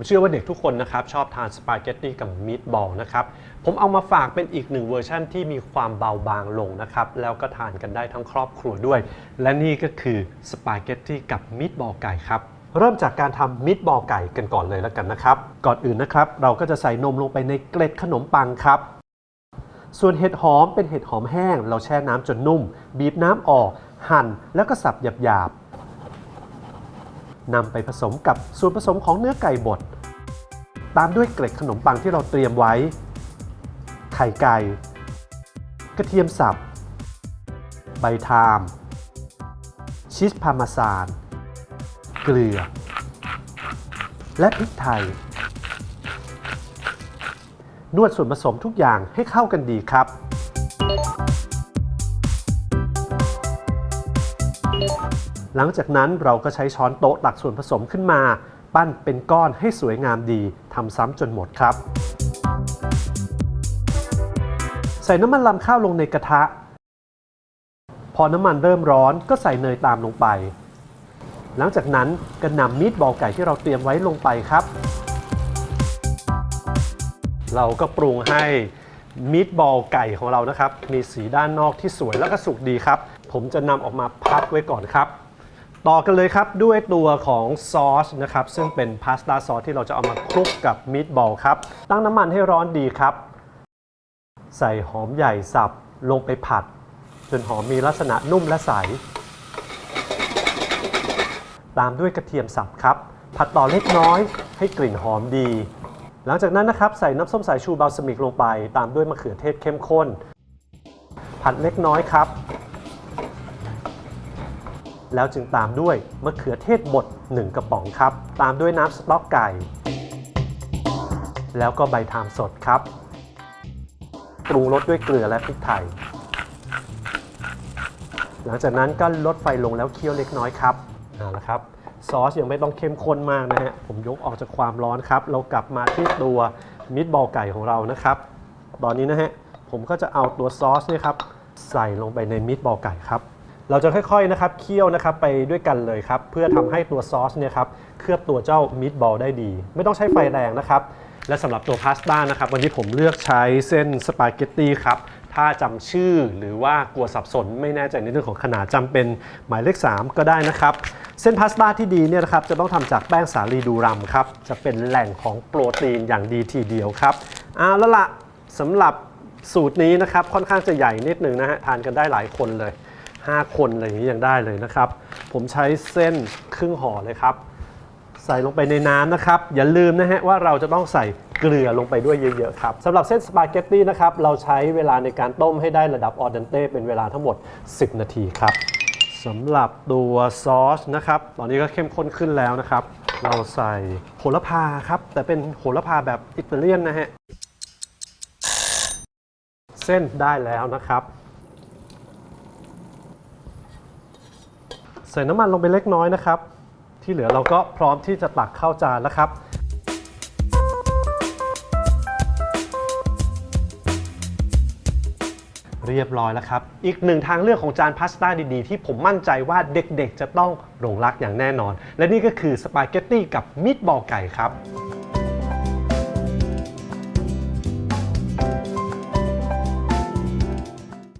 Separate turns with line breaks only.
ผมเชื่อว่าเด็กทุกคนนะครับ ชอบทานสปาเกตตี้กับมีดบอลนะครับ ผมเอามาฝากเป็นอีกหนึ่งเวอร์ชันที่มีความเบาบางลงนะครับ แล้วก็ทานกันได้ทั้งครอบครัวด้วย และนี่ก็คือสปาเกตตี้กับมีดบอลไก่ครับเริ่มจากการทำมิตบอลไก่กันก่อนเลยแล้วกันนะครับ ก่อนอื่นนะครับ เราก็จะใส่นมลงไปในเกล็ดขนมปังครับ ส่วนเห็ดหอมเป็นเห็ดหอมแห้ง เราแช่น้ำจนนุ่ม บีบน้ำออก หั่นแล้วก็สับหยาบ นำไปผสมกับส่วนผสมของเนื้อไก่บด ตามด้วยเกล็ดขนมปังที่เราเตรียมไว้ ไข่ไก่ กระเทียมสับ ใบทาม ชีสพาร์มาซาน เกลือ และพริกไทย นวดส่วนผสมทุกอย่างให้เข้ากันดีครับ หลังจากนั้นเราก็ใช้ช้อนโต๊ะตักส่วนผสมขึ้นมา ปั้นเป็นก้อนให้สวยงามดีทำซ้ำจนหมดครับ ใส่น้ำมันลำข้าวลงในกระทะ พอน้ำมันเริ่มร้อนก็ใส่เนยตามลงไป หลังจากนั้นก็นำมีดบอลไก่ที่เราเตรียมไว้ลงไปครับ เราก็ปรุงให้มีดบอลไก่ของเรานะครับ มีสีด้านนอกที่สวยแล้วก็สุกดีครับ ผมจะนำออกมาพักไว้ก่อนครับ ต่อกันเลยครับด้วยตัวของซอสนะครับ ซึ่งเป็นพาสต้าซอสที่เราจะเอามาคลุกกับมีดบอลครับ ตั้งน้ำมันให้ร้อนดีครับ ใส่หอมใหญ่สับลงไปผัด จนหอมมีลักษณะนุ่มและใส ตามด้วยกระเทียมสับครับ ผัดต่อเล็กน้อยให้กลิ่นหอมดี หลังจากนั้นนะครับใส่น้ำส้มสายชูบาลซามิกลงไป ตามด้วยมะเขือเทศเข้มข้น ผัดเล็กน้อยครับ แล้วจึงตามด้วยมะเขือเทศบด1 กระป๋องครับ ตามด้วยน้ำสต๊อกไก่ แล้วก็ใบทามสดครับปรุงรสด้วยเกลือและพริกไทย หลังจากนั้นก็ลดไฟลงแล้วเคี่ยวเล็กน้อยครับเอาละครับซอสยังไม่ต้องเข้มข้นมากนะฮะ ผมยกออกจากความร้อนครับ เรากลับมาที่ตัวมิตบอลไก่ของเรานะครับ ตอนนี้นะฮะ ผมก็จะเอาตัวซอสเนี่ยครับ ใส่ลงไปในมิตบอลไก่ครับ เราจะค่อยๆนะครับเคี่ยวนะครับไปด้วยกันเลยครับ เพื่อทำให้ตัวซอสเนี่ยครับเคลือบตัวเจ้ามิตบอลได้ดี ไม่ต้องใช้ไฟแรงนะครับ และสำหรับตัวพาสต้านะครับ วันนี้ผมเลือกใช้เส้นสปาเกตตี้ครับถ้าจำชื่อหรือว่ากลัวสับสนไม่แน่ใจในเรื่องของขนาดจำเป็นหมายเลข 3 ก็ได้นะครับ เส้นพาสต้าที่ดีเนี่ยนะครับจะต้องทำจากแป้งสาลีดูรัมครับจะเป็นแหล่งของโปรตีนอย่างดีทีเดียวครับเอาล้วละสำหรับสูตรนี้นะครับค่อนข้างจะใหญ่นิดหนึ่งนะฮะทานกันได้หลายคนเลย 5 คนอะไรอย่างนี้ยังได้เลยนะครับ ผมใช้เส้นครึ่งห่อเลยครับ ใส่ลงไปในน้ำนะครับ อย่าลืมนะฮะว่าเราจะต้องใส่เกลือลงไปด้วยเยอะๆครับสำหรับเส้นสปาเกตตี้นะครับ เราใช้เวลาในการต้มให้ได้ระดับออเดนเต้เป็นเวลาทั้งหมด 10 นาทีครับสำหรับตัวซอสนะครับ ตอนนี้ก็เข้มข้นขึ้นแล้วนะครับ เราใส่โหระพาครับ แต่เป็นโหระพาแบบอิตาเลียนนะฮะ เส้นได้แล้วนะครับ ใส่น้ำมันลงไปเล็กน้อยนะครับ ที่เหลือเราก็พร้อมที่จะตักเข้าจานแล้วครับ เรียบร้อยแล้วครับ อีกหนึ่งทางเลือกของจานพาสต้าดีๆ ที่ผมมั่นใจว่าเด็กๆ จะต้องหลงรักอย่างแน่นอน และนี่ก็คือสปาเกตตี้กับมิตบอลไก่ครับ